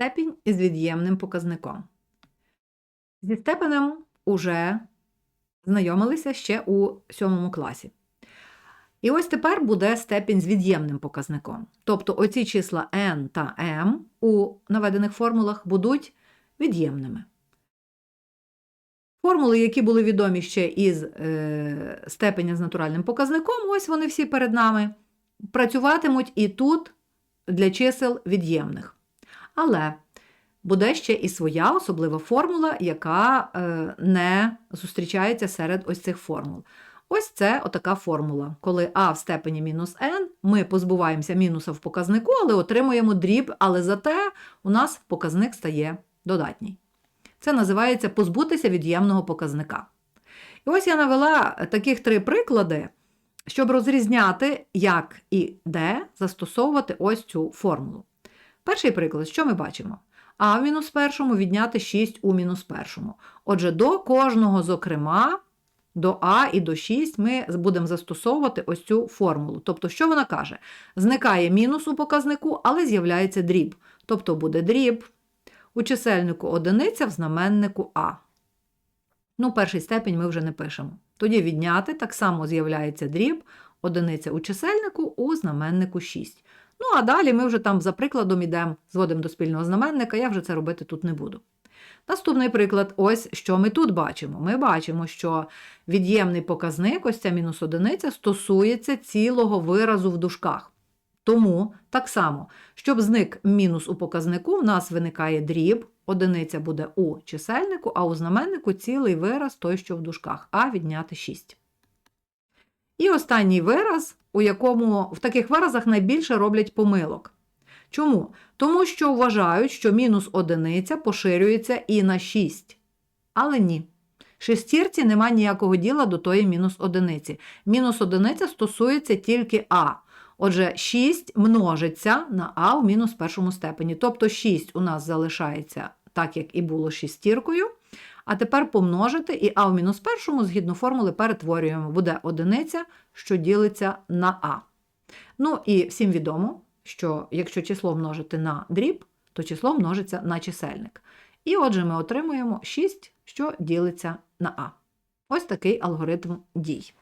Степінь із від'ємним показником. Зі степенем уже знайомилися ще у сьомому класі. І ось тепер буде степінь з від'ємним показником. Тобто оці числа n та m у наведених формулах будуть від'ємними. Формули, які були відомі ще із е, степеня з натуральним показником, ось вони всі перед нами, працюватимуть і тут для чисел від'ємних. Але буде ще і своя особлива формула, яка е, не зустрічається серед ось цих формул. Ось це отака формула. Коли а в степені мінус n, ми позбуваємося мінуса в показнику, але отримуємо дріб, але зате у нас показник стає додатній. Це називається позбутися від'ємного показника. І ось я навела таких три приклади, щоб розрізняти, як і де застосовувати ось цю формулу. Перший приклад, що ми бачимо? А в мінус першому відняти 6 у мінус першому. Отже, до кожного, зокрема, до А і до 6 ми будемо застосовувати ось цю формулу. Тобто, що вона каже? Зникає мінус у показнику, але з'являється дріб. Тобто буде дріб у чисельнику одиниця в знаменнику А. Ну, перший степінь ми вже не пишемо. Тоді відняти так само з'являється дріб, одиниця у чисельнику у знаменнику 6. Ну, а далі ми вже там за прикладом йдемо, зводимо до спільного знаменника, я вже це робити тут не буду. Наступний приклад, ось що ми тут бачимо. Ми бачимо, що від'ємний показник, ось ця мінус одиниця, стосується цілого виразу в дужках. Тому так само, щоб зник мінус у показнику, в нас виникає дріб, одиниця буде у чисельнику, а у знаменнику цілий вираз той, що в дужках, а відняти 6. І останній вираз, у якому в таких виразах найбільше роблять помилок. Чому? Тому що вважають, що мінус одиниця поширюється і на 6. Але ні. Шестірці нема ніякого діла до тої мінус одиниці. Мінус одиниця стосується тільки А. Отже, 6 множиться на А в мінус першому степені. Тобто 6 у нас залишається так, як і було шістіркою. А тепер помножити і А в мінус першому, згідно формули, перетворюємо. Буде одиниця, що ділиться на А. Ну і всім відомо, що якщо число множити на дріб, то число множиться на чисельник. І отже, ми отримуємо 6, що ділиться на А. Ось такий алгоритм дій.